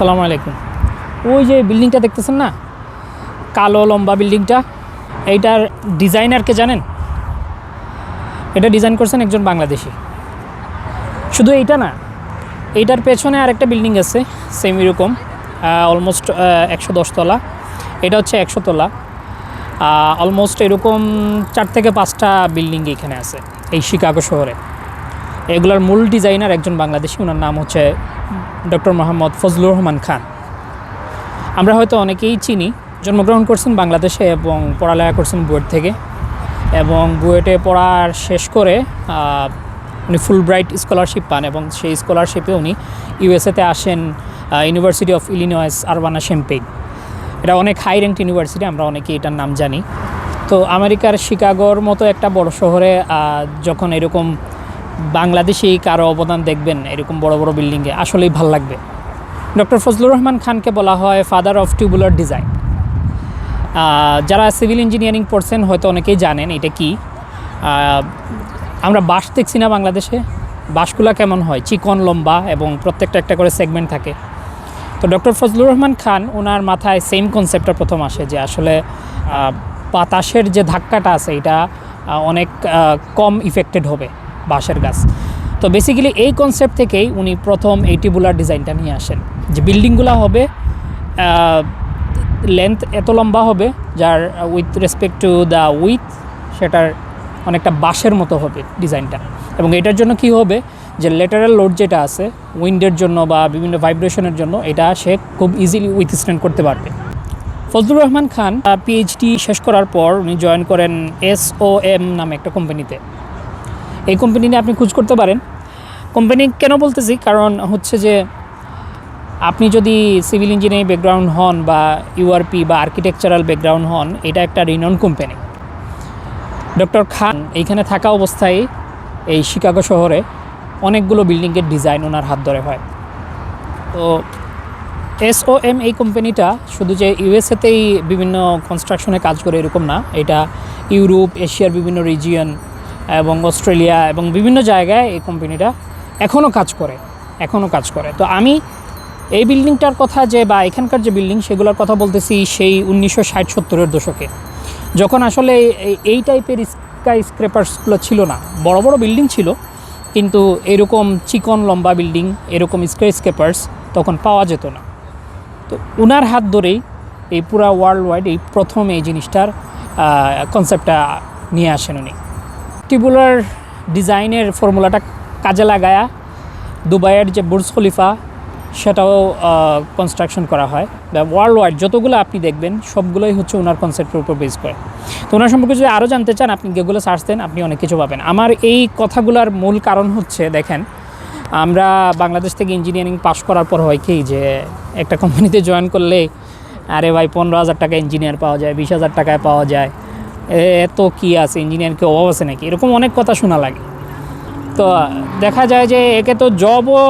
আসসালামু আলাইকুম। ওই যে বিল্ডিংটা দেখতেছেন না? কালো লম্বা বিল্ডিংটা। এইটার ডিজাইনারকে জানেন? এটা ডিজাইন করছেন একজন বাংলাদেশি। শুধু এইটা না, এইটার পেছনে আরেকটা বিল্ডিং আছে সেম এরকম অলমোস্ট একশো দশতলা এটা হচ্ছে একশো তলা। অলমোস্ট এরকম চার থেকে পাঁচটা বিল্ডিং এখানে আছে, এই শিকাগো শহরে। এগুলোর মূল ডিজাইনার একজন বাংলাদেশি ওনার নাম হচ্ছে ডক্টর মোহাম্মদ ফজলুর রহমান খান। আমরা হয়তো অনেকেই চিনি, জন্মগ্রহণ করছেন বাংলাদেশে এবং পড়ালেখা করছেন বুয়েট থেকে এবং বুয়েটে পড়ার শেষ করে উনি ফুল ব্রাইট স্কলারশিপ পান এবং সেই স্কলারশিপে উনি ইউএসএতে আসেন university of Illinois, Urbana Champaign এটা অনেক হাই র্যাঙ্ক ইউনিভার্সিটি, আমরা অনেকেই এটার নাম জানি। তো আমেরিকার শিকাগোর মতো একটা বড় শহরে যখন এরকম বাংলাদেশি কারও অবদান দেখবেন এরকম বড় বড় বিল্ডিংয়ে। আসলেই ভালো লাগবে। ডক্টর ফজলুর রহমান খানকে বলা হয় ফাদার অফ টিউবুলার ডিজাইন যারা সিভিল ইঞ্জিনিয়ারিং পড়ছেন হয়তো অনেকেই জানেন এটা কি। আমরা বাঁশ দেখছি না বাংলাদেশে। বাঁশগুলা কেমন হয়? চিকন, লম্বা এবং প্রত্যেকটা একটা করে সেগমেন্ট থাকে। তো ডক্টর ফজলুর রহমান খান ওনার মাথায় সেম কনসেপ্টটা প্রথম আসে যে আসলে বাতাসের যে ধাক্কাটা আছে, এটা অনেক কম ইফেক্টেড হবে। বাঁশের গাছ। তো বেসিক্যালি এই কনসেপ্ট থেকেই উনি প্রথম এই টিবুলার ডিজাইনটা নিয়ে আসেন। যে বিল্ডিংগুলো হবে লেন্থ এত লম্বা হবে, যার with respect to the with সেটার অনেকটা বাঁশের মতো হবে ডিজাইনটা এবং এটার জন্য কি হবে, যে লেটারাল লোড যেটা আছে উইন্ডের জন্য বা বিভিন্ন ভাইব্রেশনের জন্য, এটা সে খুব ইজিলি উইথ স্ট্যান্ড করতে পারবে। ফজলুর রহমান খান পিএইচডি শেষ করার পর উনি জয়েন করেন এস ও এম নামে একটা কোম্পানিতে এই কোম্পানি নিয়ে আপনি খোঁজ করতে পারেন। কোম্পানি কেন বলতেছি? কারণ হচ্ছে যে, আপনি যদি সিভিল ইঞ্জিনিয়ারিং ব্যাকগ্রাউন্ড হন বা ইউআরপি বা আর্কিটেকচারাল ব্যাকগ্রাউন্ড হন, এটা একটা রিনন কোম্পানি ডক্টর খান এইখানে থাকা অবস্থায় এই শিকাগো শহরে অনেকগুলো বিল্ডিংয়ের ডিজাইন ওনার হাত ধরে হয়। তো এসওএম এই কোম্পানিটা শুধু যে ইউএসএতেই বিভিন্ন কনস্ট্রাকশনে কাজ করে এরকম না, এটা ইউরোপ এশিয়ার বিভিন্ন রিজিয়ন এবং অস্ট্রেলিয়া এবং বিভিন্ন জায়গায় এই কোম্পানিটা এখনও কাজ করে এখনও কাজ করে। তো আমি এই বিল্ডিংটার কথা যে বা এখানকার যে বিল্ডিং সেগুলোর কথা বলতেছি সেই উনিশশো ষাট সত্তরের দশকে। যখন আসলে এই- টাইপের স্কাই স্ক্রেপার্সগুলো ছিল না, বড় বড় বিল্ডিং ছিল, কিন্তু এরকম চিকন লম্বা বিল্ডিং, এরকম স্কাই স্ক্রেপার্স তখন পাওয়া যেত না। তো ওনার হাত ধরেই এই পুরা ওয়ার্ল্ড ওয়াইড এই প্রথম এই জিনিসটার কনসেপ্টটা নিয়ে আসেন উনি। টিবুলার ডিজাইনের ফর্মুলাটা কাজে লাগায়া দুবাইয়ের যে বুর্জ খলিফা, সেটাও কনস্ট্রাকশন করা হয়। ওয়ার্ল্ড ওয়াইড যতগুলো আপনি দেখবেন, সবগুলোই হচ্ছে ওনার কনসেপ্টের উপর বেস করে। তো ওনার সম্পর্কে যদি আরও জানতে চান, আপনি যেগুলো সার্চ দেন, আপনি অনেক কিছু পাবেন। আমার এই কথাগুলোর মূল কারণ হচ্ছে, দেখেন, আমরা বাংলাদেশ থেকে ইঞ্জিনিয়ারিং পাশ করার পর হয় কি যে, একটা কোম্পানিতে জয়েন করলে আরে ভাই, পনেরো হাজার টাকা ইঞ্জিনিয়ার পাওয়া যায়, বিশ হাজার টাকায় পাওয়া যায়। এত কি আছে ইঞ্জিনিয়ার কি অভাব আছে নাকি? এরকম অনেক কথা শোনা লাগে। তো দেখা যায় যে একে তো জবও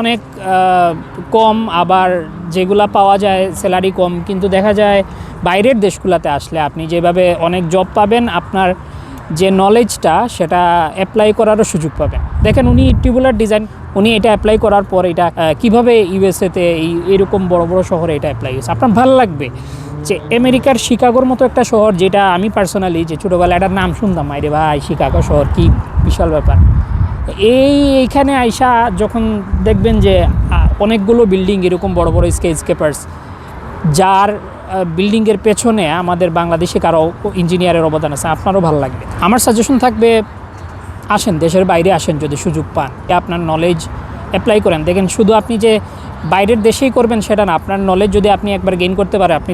অনেক কম, আবার যেগুলা পাওয়া যায় স্যালারি কম, কিন্তু দেখা যায় বাইরের দেশগুলোতে আসলে আপনি যেভাবে অনেক জব পাবেন, আপনার যে নলেজটা সেটা অ্যাপ্লাই করারও সুযোগ পাবেন। দেখেন উনি টিউবুলার ডিজাইন উনি এটা অ্যাপ্লাই করার পর এটা কীভাবে ইউএসএতে এই, এরকম বড় বড় শহরে এটা অ্যাপ্লাই হয়েছে? আপনার ভালো লাগবে যে আমেরিকার শিকাগোর মতো একটা শহর যেটা আমি পার্সোনালি যে ছোটোবেলায় এটার নাম শুনতাম আরে ভাই, শিকাগো শহর কি বিশাল ব্যাপার। এই, এইখানে আইসা যখন দেখবেন যে অনেকগুলো বিল্ডিং এরকম বড় বড় স্কেপার্স যার বিল্ডিংয়ের পেছনে আমাদের বাংলাদেশে কারও ইঞ্জিনিয়ারের অবদান আছে, আপনারও ভালো লাগবে। আমার সাজেশন থাকবে আসেন, দেশের বাইরে আসেন যদি সুযোগ পান। আপনার নলেজ অ্যাপ্লাই করেন। দেখেন, শুধু আপনি যে বাইরের দেশেই করবেন সেটা না, আপনার নলেজ যদি আপনি একবার গেইন করতে পারেন, আপনি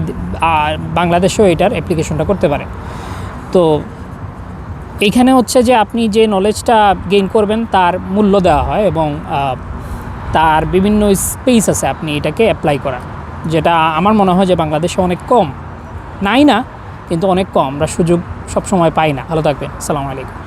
বাংলাদেশেও এটার অ্যাপ্লিকেশনটা করতে পারেন। তো এইখানে হচ্ছে যে আপনি যে নলেজটা গেইন করবেন, তার মূল্য দেওয়া হয় এবং তার বিভিন্ন স্পেস আছে আপনি এটাকে অ্যাপ্লাই করার। যেটা আমার মনে হয় যে বাংলাদেশে অনেক কম। নাই না, কিন্তু অনেক কম। আমরা সুযোগ সবসময় পাই না। ভালো থাকবেন। আসসালামু আলাইকুম।